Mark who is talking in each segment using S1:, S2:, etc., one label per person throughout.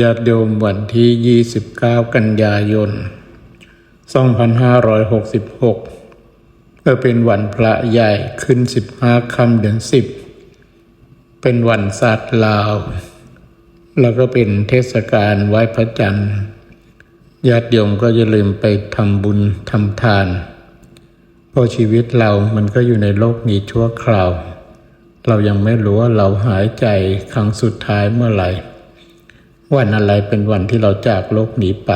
S1: ญาติโยมวันที่ 29 กันยายน 2566 ก็เป็นวันพระใหญ่ขึ้น 15 ค่ำเดือน 10 เป็นวันศาสตร์ลาว แล้วก็เป็นเทศกาลไหว้พระจันทร์ ญาติโยมก็อย่าลืมไปทำบุญทำทาน เพราะชีวิตเรามันก็อยู่ในโลกนี้ชั่วคราว เรายังไม่รู้ว่าเราหายใจครั้งสุดท้ายเมื่อไหร่ วันอะไรเป็นวันที่เราจากโลกนี้ไป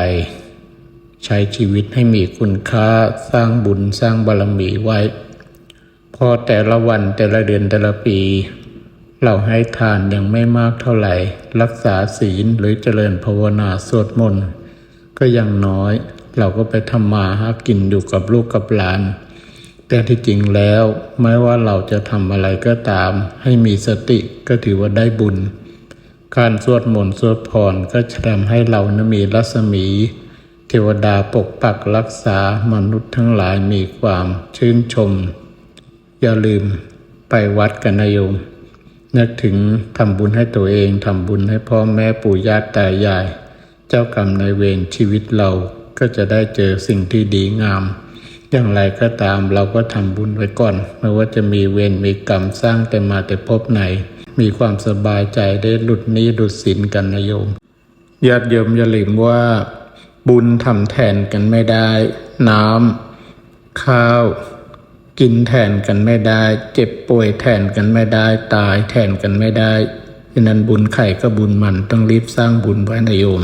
S1: ใช้ชีวิตให้มีคุณค่าสร้างบุญสร้างบารมีไว้ พอแต่ละวันแต่ละเดือนแต่ละปี เราให้ทานยังไม่มากเท่าไหร่ รักษาศีลหรือเจริญภาวนาสวดมนต์ก็ยังน้อย เราก็ไปทำมาหากินอยู่กับลูกกับหลาน แต่ที่จริงแล้ว ไม่ว่าเราจะทำอะไรก็ตาม ให้มีสติก็ถือว่าได้บุญ การสวดมนต์สวดพรก็จะทำให้เรานะมีรัศมี เทวดาปกปักรักษามนุษย์ทั้งหลายมีความชื่นชม อย่าลืมไปวัดกันนะโยมนึกถึงทำบุญให้ตัวเองทำบุญให้พ่อแม่ปู่ย่าตายาย เจ้ากรรมนายเวรชีวิตเราก็จะได้เจอสิ่งที่ดีงาม อย่างไรก็ตามเราก็ทำบุญไว้ก่อน ไม่ว่าจะมีเวรมีกรรมสร้างแต่มาแต่พบไหน มีความสบายใจได้หลุดนี้หลุดสินกันนะโยมญาติโยมอย่าลืมว่า บุญทำแทนกันไม่ได้ น้ำข้าว กินแทนกันไม่ได้ เจ็บป่วยแทนกันไม่ได้ ตายแทนกันไม่ได้ฉะนั้นบุญไข่ก็บุญมันต้องรีบสร้างบุญไว้นะโยม